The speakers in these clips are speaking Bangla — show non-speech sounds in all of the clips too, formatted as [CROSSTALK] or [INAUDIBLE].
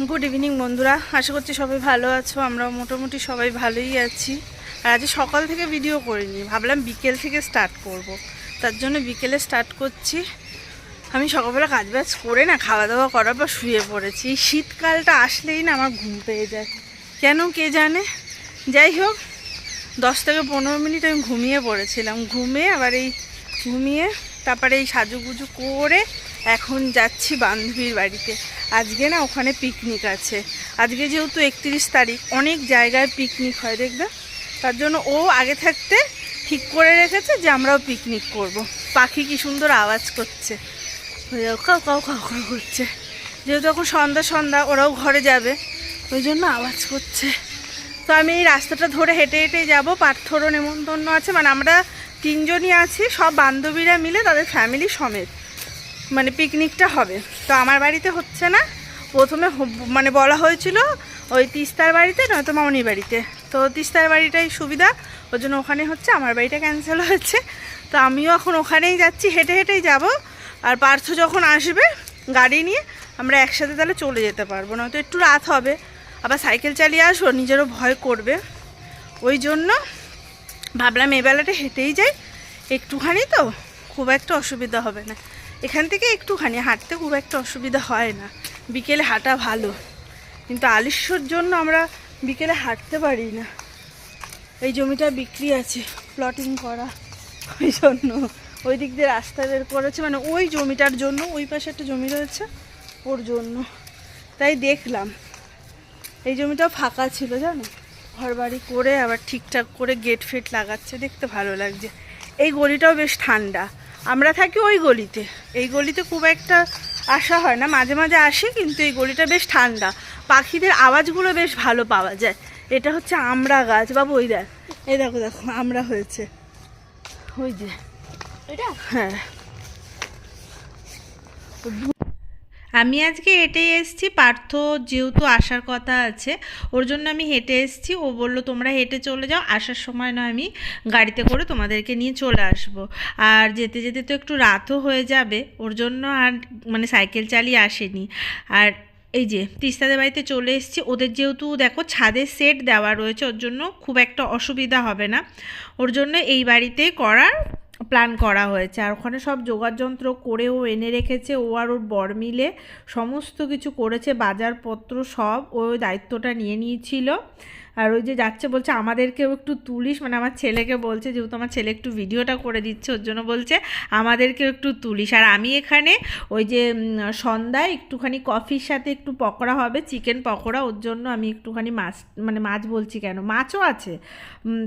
গুড ইভিনিং বন্ধুরা। আশা করছি সবাই ভালো আছো। আমরা মোটামুটি সবাই ভালোই আছি। আর আজ সকাল থেকে ভিডিও করিনি, ভাবলাম বিকেল থেকে স্টার্ট করব। তার জন্য বিকেলে স্টার্ট করছি। আমি সকালবেলা কাজ বাজ করে না, খাওয়া দাওয়া করার পর শুয়ে পড়েছি। এই শীতকালটা আসলেই না আমার ঘুম পেয়ে যায়। কেন কে জানে? যাই হোক, দশ থেকে পনেরো মিনিট আমি ঘুমিয়ে পড়েছিলাম। ঘুমিয়ে আবার এই ঘুমিয়ে তারপরে এই সাজুগুজু করে এখন যাচ্ছি বান্ধবীর বাড়িতে। আজকে না ওখানে পিকনিক আছে। আজকে যেহেতু একত্রিশ তারিখ, অনেক জায়গায় পিকনিক হয়, দেখবে? তার জন্য ও আগে থাকতে ঠিক করে রেখেছে যে আমরাও পিকনিক করব। পাখি কি সুন্দর আওয়াজ করছে। কাউ কাউ কাউ কাউ করছে যেহেতু এখন সন্ধ্যা সন্ধ্যা, ওরাও ঘরে যাবে, ওই জন্য আওয়াজ করছে। তো আমি এই রাস্তাটা ধরে হেঁটে হেঁটে যাব পার্থরও নেমন্তন্ন আছে। মানে আমরা তিনজনই আছি, সব বান্ধবীরা মিলে, তাদের ফ্যামিলি সমেত। মানে পিকনিকটা হবে। তো আমার বাড়িতে হচ্ছে না। প্রথমে মানে বলা হয়েছিল ওই তিস্তার বাড়িতে, নয়তো মামনির বাড়িতে। তো তিস্তার বাড়িটাই সুবিধা ওই জন্য ওখানে হচ্ছে আমার বাড়িটা ক্যান্সেল হয়েছে। তো আমিও এখন ওখানেই যাচ্ছি, হেঁটে হেঁটেই যাব। আর পার্থ যখন আসবে গাড়ি নিয়ে, আমরা একসাথে তাহলে চলে যেতে পারব, নয়তো একটু রাত হবে। আবার সাইকেল চালিয়ে আসব, নিজেরও ভয় করবে। ওই জন্য ভাবলাম এই বেলাটা হেঁটেই যাই। একটুখানি তো খুব একটা অসুবিধা হবে না। এখান থেকে একটুখানি হাঁটতে খুব একটা অসুবিধা হয় না। বিকেলে হাঁটা ভালো। কিন্তু আলিস্যর জন্য আমরা বিকেলে হাঁটতে পারি না। এই জমিটা বিক্রি আছে প্লটিং করা। ওই জন্য ওই দিক দিয়ে রাস্তা বের করেছে। মানে ওই জমিটার জন্য, ওই পাশে একটা জমি রয়েছে, ওর জন্য। তাই দেখলাম। এই জমিটাও ফাঁকা ছিল, জানো? ঘর বাড়ি করে আবার ঠিকঠাক করে গেট ফেট লাগাচ্ছে, দেখতে ভালো লাগছে। এই গলিটাও বেশ ঠান্ডা। আমরা থাকি ওই গলিতে। এই গলিতে খুব একটা আসা হয় না মাঝে মাঝে আসে কিন্তু এই গলিটা বেশ ঠান্ডা। পাখিদের আওয়াজগুলো বেশ ভালো পাওয়া যায়। এটা হচ্ছে আমরা গাছ বাবু ওই দেখ। এই দেখো দেখো আমরা হয়েছে। ওই যে। এটা হ্যাঁ। আমি আজকে হেঁটে এসেছি, পার্থ যেহেতু আসার কথা আছে, ওর জন্য আমি হেঁটে এসেছি। ও বলল, তোমরা হেঁটে চলে যাও, আসার সময় না আমি গাড়িতে করে তোমাদেরকে নিয়ে চলে আসব। আর যেতে যেতে তো একটু রাতও হয়ে যাবে, ওর জন্য আর মানে সাইকেল চালিয়ে আসেনি। আর এই যে তিস্তাদের বাড়িতে চলে এসেছি, ওদের যেহেতু দেখো ছাদের সেট দেওয়া রয়েছে, ওর জন্য খুব একটা অসুবিধা হবে না। ওর জন্য এই বাড়িতেই করার প্ল্যান করা হয়েছে। আর ওখানে সব যোগাযন্ত্র করে ও এনে রেখেছে। ও আর ওর বর মিলে সমস্ত কিছু করেছে। বাজারপত্র সব ও ওই দায়িত্বটা নিয়ে নিয়েছিল। আর ওই যে যাচ্ছে বলছে, আমাদেরকেও একটু তুলিস। মানে আমার ছেলেকে বলছে, যেহেতু আমার ছেলে একটু ভিডিওটা করে দিচ্ছে, ওর জন্য বলছে, আমাদেরকেও একটু তুলিস। আর আমি এখানে ওই যে সন্ধ্যায় একটুখানি কফির সাথে একটু পকোড়া হবে, চিকেন পকোড়া, ওর জন্য আমি একটুখানি মাছ মানে মাছ বলছি কেন, মাছও আছে।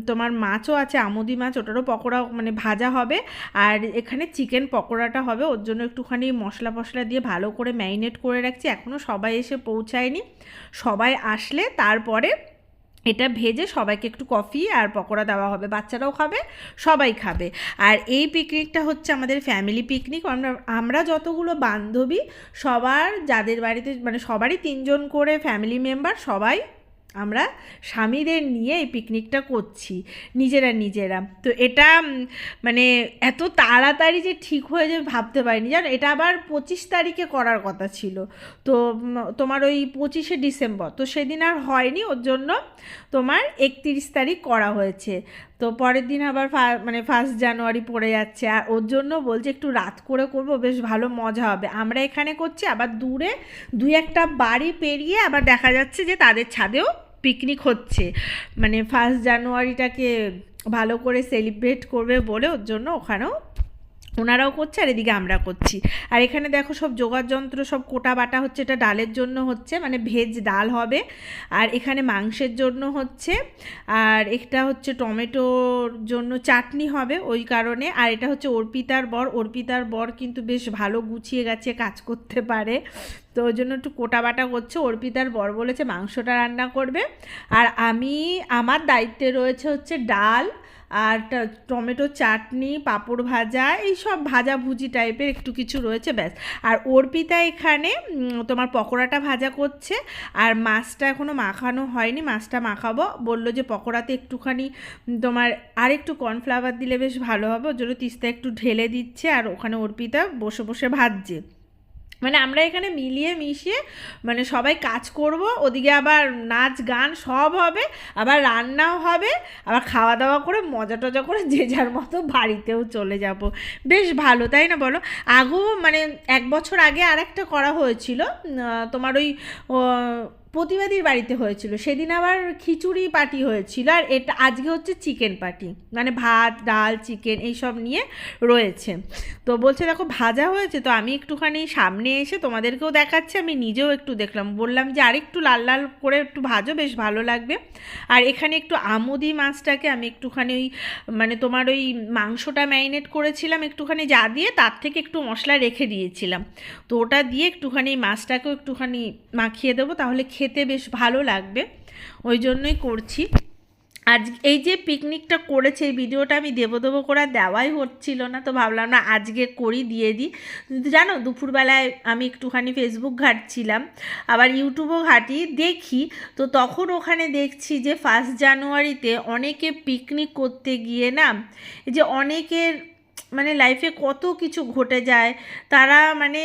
তোমার মাছও আছে, আমুদি মাছ, ওটারও পকোড়া মানে ভাজা হবে। আর এখানে চিকেন পকোড়াটা হবে, ওর জন্য একটুখানি মশলা ফসলা দিয়ে ভালো করে ম্যারিনেট করে রাখছি। এখনও সবাই এসে পৌঁছায়নি। সবাই আসলে তারপরে এটা ভেজে সবাইকে একটু কফি আর পকোড়া দেওয়া হবে, বাচ্চারাও খাবে, সবাই খাবে। আর এই পিকনিকটা হচ্ছে আমাদের ফ্যামিলি পিকনিক আমরা আমরা যতগুলো বান্ধবী, সবার, যাদের বাড়িতে মানে সবারই তিনজন করে ফ্যামিলি মেম্বার সবাই আমরা স্বামীদের নিয়ে এই পিকনিকটা করছি, নিজেরা নিজেরা। তো এটা মানে এত তাড়াতাড়ি যে ঠিক হয়ে যাবে ভাবতে পারিনি। জানো, এটা আবার পঁচিশ তারিখে করার কথা ছিল। তো তোমার ওই পঁচিশে ডিসেম্বর। তো সেদিন আর হয়নি, ওর জন্য তোমার একত্রিশ তারিখ করা হয়েছে। তো পরের দিন আবার মানে ফার্স্ট জানুয়ারি পড়ে যাচ্ছে। আর ওর জন্য বলছে একটু রাত করে করব, বেশ ভালো মজা হবে। আমরা এখানে করছি, আবার দূরে দুই একটা বাড়ি পেরিয়ে আবার দেখা যাচ্ছে যে তাদের ছাদেও পিকনিক হচ্ছে। মানে ফার্স্ট জানুয়ারিটাকে ভালো করে সেলিব্রেট করবে বলে ওর জন্য ওখানেও ওনারাও করছে আর এদিকে আমরা করছি। আর এখানে দেখো সব জোগাড় যন্ত্র সব কোটা বাটা হচ্ছে, এটা ডালের জন্য হচ্ছে মানে ভেজ ডাল হবে। আর এখানে মাংসের জন্য হচ্ছে, আর এটা হচ্ছে টমেটোর জন্য চাটনি হবে ওই কারণে। আর এটা হচ্ছে অর্পিতার বর অর্পিতার বর কিন্তু বেশ ভালো গুছিয়ে গেছে কাজ করতে পারে। তো ওই জন্য একটু কোটা বাটা করছে অর্পিতার বর বলেছে মাংসটা রান্না করবে। আর আমি, আমার দায়িত্বে রয়েছে হচ্ছে ডাল আর টমেটো চাটনি, পাঁপড় ভাজা, এই সব ভাজা ভুজি টাইপের একটু কিছু রয়েছে, ব্যাস। আর অর্পিতা এখানে তোমার পকোড়াটা ভাজা করছে, আর মাছটা এখনও মাখানো হয়নি, মাছটা মাখাবো। বলল যে পকোড়াতে একটুখানি তোমার আর একটু কর্নফ্লাওয়ার দিলে বেশ ভালো হবে, ওর জন্য তিস্তা একটু ঢেলে দিচ্ছে, আর ওখানে অর্পিতা বসে বসে ভাজছে। মানে আমরা এখানে মিলিয়ে মিশিয়ে মানে সবাই কাজ করব, ওদিকে আবার নাচ গান সব হবে, আবার রান্নাও হবে, আবার খাওয়া দাওয়া করে মজা টজা করে যে যার মতো বাড়িতেও চলে যাব। বেশ ভালো, তাই না বলো? আগেও মানে এক বছর আগে আর একটা করা হয়েছিল তোমার ওই প্রতিবাদীর বাড়িতে হয়েছিল। সেদিন আবার খিচুড়ি পার্টি হয়েছিল আর এটা আজকে হচ্ছে চিকেন পার্টি। মানে ভাত, ডাল, চিকেন এইসব নিয়ে রয়েছে। তো বলছে, দেখো, ভাজা হয়েছে তো আমি একটুখানি সামনে এসে তোমাদেরকেও দেখাচ্ছি। আমি নিজেও একটু দেখলাম। বললাম যে, আরেকটু লাল লাল করে একটু ভাজো, বেশ ভালো লাগবে। আর এখানে একটু আমুদি মাছটাকে আমি একটুখানি ওই মানে তোমার ওই মাংসটা ম্যারিনেট করেছিলাম একটুখানি যা দিয়ে তার থেকে একটু মশলা রেখে দিয়েছিলাম। তো ওটা দিয়ে একটুখানি মাছটাকেও একটুখানি মাখিয়ে দেবো, তাহলে খেতে বেশ ভালো লাগবে, ওই জন্যই করছি। আজ এই যে পিকনিকটা করেছে, এই ভিডিওটা আমি দেবো দেবো করে দেওয়াই হচ্ছিল না, তো ভাবলাম না আজকে করি, দিয়ে দিই। কিন্তু জানো, দুপুরবেলায় আমি একটুখানি ফেসবুক ঘাটছিলাম, আবার ইউটিউবও ঘাটি, দেখি। তো তখন ওখানে দেখছি যে ফার্স্ট জানুয়ারিতে অনেকে পিকনিক করতে গিয়ে না যে অনেকের মানে লাইফে কত কিছু ঘটে যায়, তারা মানে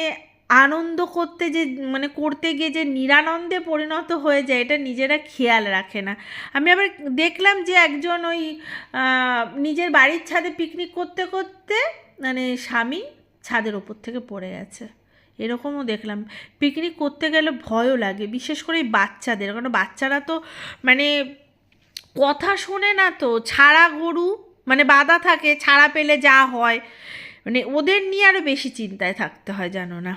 আনন্দ করতে যে মানে করতে গিয়ে যে নিরানন্দে পরিণত হয়ে যায়, এটা নিজেরা খেয়াল রাখে না। আমি আবার দেখলাম যে একজন ওই নিজের বাড়ির ছাদে পিকনিক করতে করতে মানে স্বামী ছাদের ওপর থেকে পড়ে গেছে। এরকমও দেখলাম। পিকনিক করতে গেলে ভয়ও লাগে, বিশেষ করে বাচ্চাদের। কারণ বাচ্চারা তো মানে কথা শোনে না তো, ছাড়া গরু মানে বাধা থাকে, ছাড়া পেলে যা হয়। মানে ওদের নিয়ে আরও বেশি চিন্তায় থাকতে হয়, জানো না?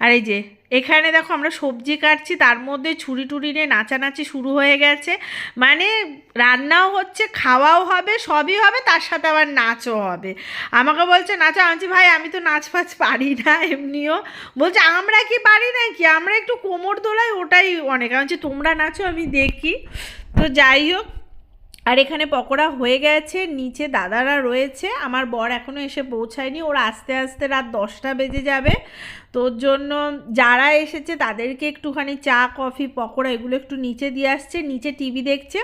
আর এই যে, এখানে দেখো আমরা সবজি কাটছি, তার মধ্যে ছুরি টুরি নিয়ে নাচানাচি শুরু হয়ে গেছে। মানে রান্নাও হচ্ছে, খাওয়াও হবে, সবই হবে, তার সাথে আবার নাচও হবে। আমাকে বলছে, নাচা। আমি ভাই, আমি তো নাচ ফাচ পারি না, এমনিও। বলছে, আমরা কি পারি না কি আমরা একটু কোমর দোলাই ওটাই অনেক। আমি তোমরা নাচো, আমি দেখি। তো যাই হোক, আর এখানে পকোড়া হয়ে গেছে, নিচে দাদারা রয়েছে। আমার বর এখনও এসে পৌঁছায়নি, ওরা আস্তে আস্তে রাত দশটা বেজে যাবে। তোর জন্য যারা এসেছে তাদেরকে একটুখানি চা, কফি, পকোড়া এগুলো একটু নিচে দিয়ে আসছে, নিচে টিভি দেখছে।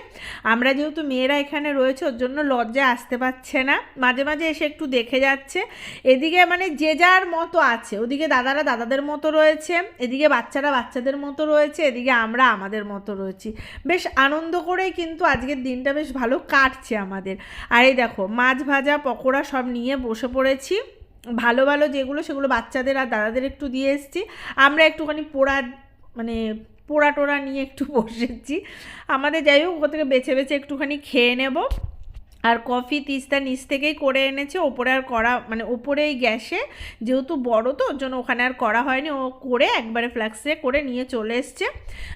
আমরা যেহেতু মেয়েরা এখানে রয়েছে, ওর জন্য লজ্জায় আসতে পারছে না। মাঝে মাঝে এসে একটু দেখে যাচ্ছে। এদিকে মানে যে যার মতো আছে, ওদিকে দাদারা দাদাদের মতো রয়েছে, এদিকে বাচ্চারা বাচ্চাদের মতো রয়েছে, এদিকে আমরা আমাদের মতো রয়েছি। বেশ আনন্দ করেই কিন্তু আজকের দিনটা বেশ ভালো কাটছে আমাদের। আর এই দেখো, মাছ ভাজা, পকোড়া সব নিয়ে বসে পড়েছি। ভালো ভালো যেগুলো সেগুলো বাচ্চাদের আর দাদাদের একটু দিয়ে এসছি। আমরা একটুখানি পোড়া মানে পোড়া টোড়া নিয়ে একটু [LAUGHS] বসেছি। আমাদের যাই হোক, ওখান থেকে বেছে বেছে একটুখানি খেয়ে নেব। আর কফি তিস্তা নিচ থেকেই করে এনেছে। ওপরে আর করা মানে ওপরে এই গ্যাসে, যেহেতু বড় তো, ওর জন্য ওখানে আর করা হয়নি। ও করে একবারে ফ্লাক্সে করে নিয়ে চলে এসছে।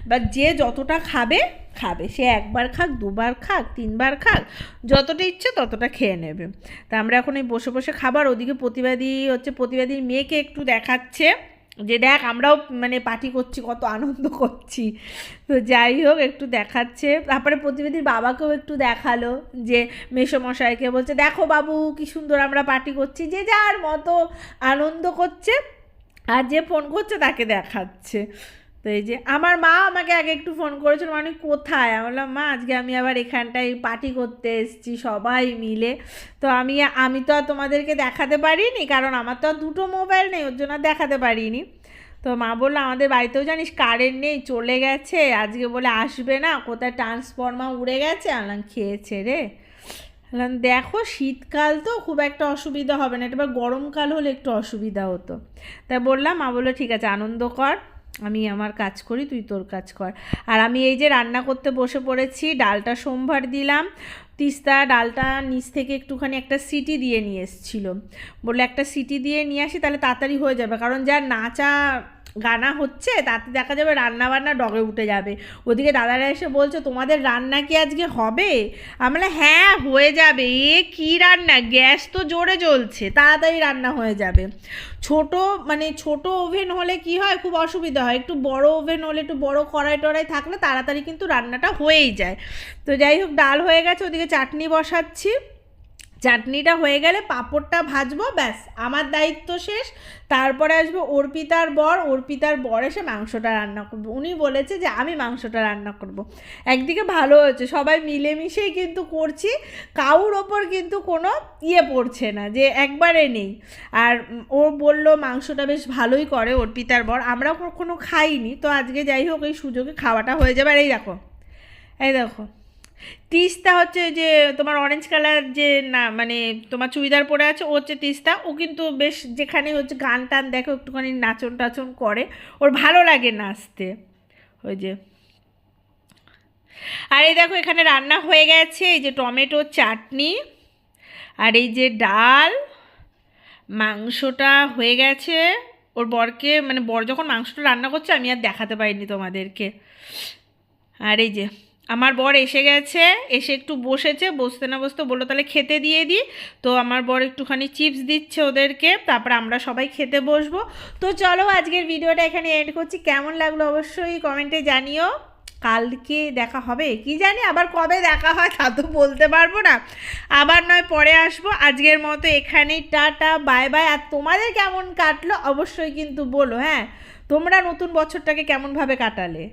বা যে যতটা খাবে খাবে। সে একবার খাক, দুবার খাক, তিনবার খাক, যতটা ইচ্ছে ততটা খেয়ে নেবে। তা আমরা এখন এই বসে বসে খাবার, ওদিকে প্রতিবাদী হচ্ছে, প্রতিবাদীর মেয়েকে একটু দেখাচ্ছে। যে দেখ, আমরাও মানে পার্টি করছি, কত আনন্দ করছি। তো যাই হোক, একটু দেখাচ্ছে। তারপরে প্রতিবেদীর বাবাকেও একটু দেখাল, যে মেসোমশাইকে বলছে, দেখো বাবু, কি সুন্দর আমরা পার্টি করছি, যে যার মতো আনন্দ করছে আর যে ফোন করছে তাকে দেখাচ্ছে। তো এই যে আমার মা আমাকে আগে একটু ফোন করেছিল মানে কোথায়? আমি বললাম, মা, আজকে আমি আবার এখানটায় পার্টি করতে এসেছি সবাই মিলে। তো আমি আমি তো আর তোমাদেরকে দেখাতে পারিনি, কারণ আমার তো আর দুটো মোবাইল নেই, ওর জন্য দেখাতে পারিনি। তো মা বলল, আমাদের বাড়িতেও জানিস কারেন্ট নেই, চলে গেছে, আজকে বলে আসবে না, কোথায় ট্রান্সফর্মার উড়ে গেছে? আলাম খেয়েছে রে। বললাম, দেখো, শীতকাল তো খুব একটা অসুবিধা হবে না এবার গরমকাল হলে একটু অসুবিধা হতো। তাই বললাম, মা বলল, ঠিক আছে, আনন্দ কর। আমি আমার কাজ করি, তুই তোর কাজ কর। আর আমি এই যে রান্না করতে বসে পড়েছি, ডালটা সোমবার দিলাম। তিস্তা ডালটা নিচ থেকে একটুখানি একটা সিটি দিয়ে নিয়ে এসেছিল। বললে একটা সিটি দিয়ে নিয়ে আসি, তাহলে তাড়াতাড়ি হয়ে যাবে। কারণ যা নাচা গানা হচ্ছে, তাতে দেখা যাবে রান্না বান্না ডগে উঠে যাবে। ওদিকে দাদারা এসে বলছে, তোমাদের রান্না কি আজকে হবে? আমরা হ্যাঁ হয়ে যাবে। এ কি রান্না? গ্যাস তো জোরে জ্বলছে, তাড়াতাড়ি রান্না হয়ে যাবে। ছোট মানে ছোট ওভেন হলে কি হয়? খুব অসুবিধা হয়। একটু বড় ওভেন হলে, একটু বড় কড়াই টড়াই থাকলে তাড়াতাড়ি কিন্তু রান্নাটা হয়েই যায়। তো যাই হোক, ডাল হয়ে গেছে, ওদিকে চাটনি বসাচ্ছি। চাটনিটা হয়ে গেলে পাঁপড়টা ভাজবো, ব্যাস। আমার দায়িত্ব শেষ। তারপরে আসবে অর্পিতার বর। অর্পিতার বর এসে মাংসটা রান্না করব। উনি বলেছে যে, আমি মাংসটা রান্না করব। একদিকে ভালো হয়েছে, সবাই মিলেমিশেই কিন্তু করছি। কাউর ওপর কিন্তু কোনো ইয়ে পড়ছে না, যে একবারে নেই। আর ও বলল, মাংসটা বেশ ভালোই করে অর্পিতার বর। আমরা কখনো খাইনি। তো আজকে যাই হোক, এই সুযোগে খাওয়াটা হয়ে যাবে। আর এই দেখো এই দেখো। তিস্তা হচ্ছে যে তোমার অরেঞ্জ কালার যে না মানে তোমার চুড়িদার পরে আছে, ও হচ্ছে তিস্তা। ও কিন্তু বেশ যেখানে হচ্ছে গান টান দেখো একটুখানি নাচন টাচন করে। ওর ভালো লাগে নাচতে। ওই যে। আর এই দেখো, এখানে রান্না হয়ে গেছে। এই যে টমেটো চাটনি আর এই যে ডাল। মাংসটা হয়ে গেছে। ওর বরকে মানে বর যখন মাংসটা রান্না করছে, আমি আর দেখাতে পারিনি তোমাদেরকে। আর এই যে আমার বর এসে গেছে, এসে একটু বসেছে, বসতে না বসতে বলল, তাহলে খেতে দিয়ে দিই। তো আমার বর একটুখানি চিপস দিচ্ছে ওদেরকে, তারপর আমরা সবাই খেতে বসবো। তো চলো আজকের ভিডিওটা এখানে এন্ড করছি। কেমন লাগল অবশ্যই কমেন্টে জানিও। কালকে দেখা হবে? কি জানি, আবার কবে দেখা হয় তা তো বলতে পারব না। আবার নয়, পরে আসব। আজকের মতো এখানেই টাটা বাই বাই আর তোমাদের কেমন কাটলো অবশ্যই কিন্তু বলো হ্যাঁ? তোমরা নতুন বছরটাকে কেমনভাবে কাটালে?